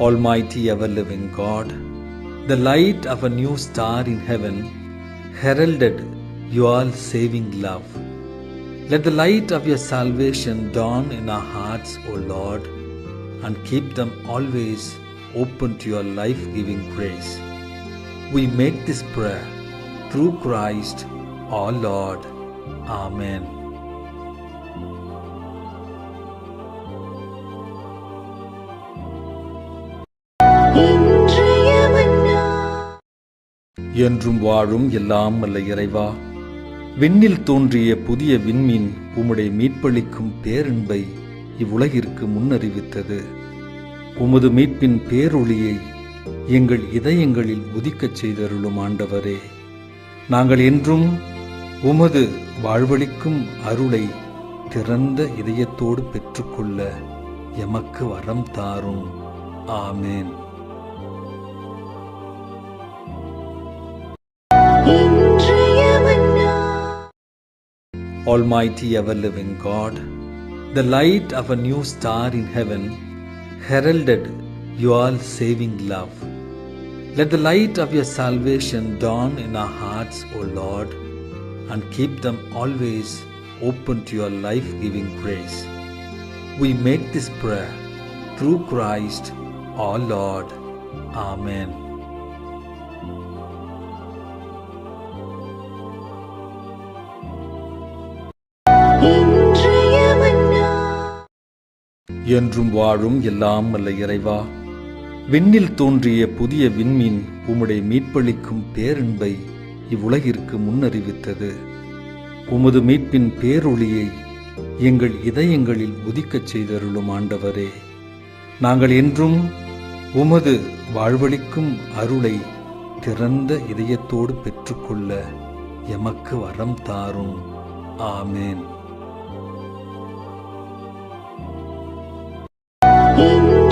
Almighty ever living God, the light of a new star in heaven heralded your saving love. Let the light of your salvation dawn in our hearts, O Lord, and keep them always open to your life giving grace. We make this prayer through Christ our Lord. Amen. என்றும் வாழும் எல்லாம் அல்ல இறைவா. விண்ணில் தோன்றிய புதிய விண்மீன் உம்முடைய மீட்பளிக்கும் பேரன்பை இவ்வுலகிற்கு முன்னறிவித்தது. உமது மீட்பின் பேரொளியை எங்கள் இதயங்களில் உதிக்கச் செய்தருளும் ஆண்டவரே. நாங்கள் என்றும் உமது வாழ்வளிக்கும் அருளை திறந்த இதயத்தோடு பெற்றுக்கொள்ள எமக்கு வரம் தாரும். ஆமேன். Almighty ever living God, the light of a new star in heaven heralded your saving love. Let the light of your salvation dawn in our hearts, O Lord, and keep them always open to your life giving grace. We make this prayer through Christ our Lord. Amen. என்றும் வாழும் எல்லாம் அல்ல இறைவா. விண்ணில் தோன்றிய புதிய விண்மீன் உம்முடைய மீட்பளிக்கும் பேரன்பை இவ்வுலகிற்கு முன்னறிவித்தது. உமது மீட்பின் பேரொளியை எங்கள் இதயங்களில் உதிக்கச் செய்தருளும் ஆண்டவரே. நாங்கள் என்றும் உமது வாழ்வளிக்கும் அருளை திறந்த இதயத்தோடு பெற்றுக்கொள்ள எமக்கு வரம் தாரும். ஆமேன். 因。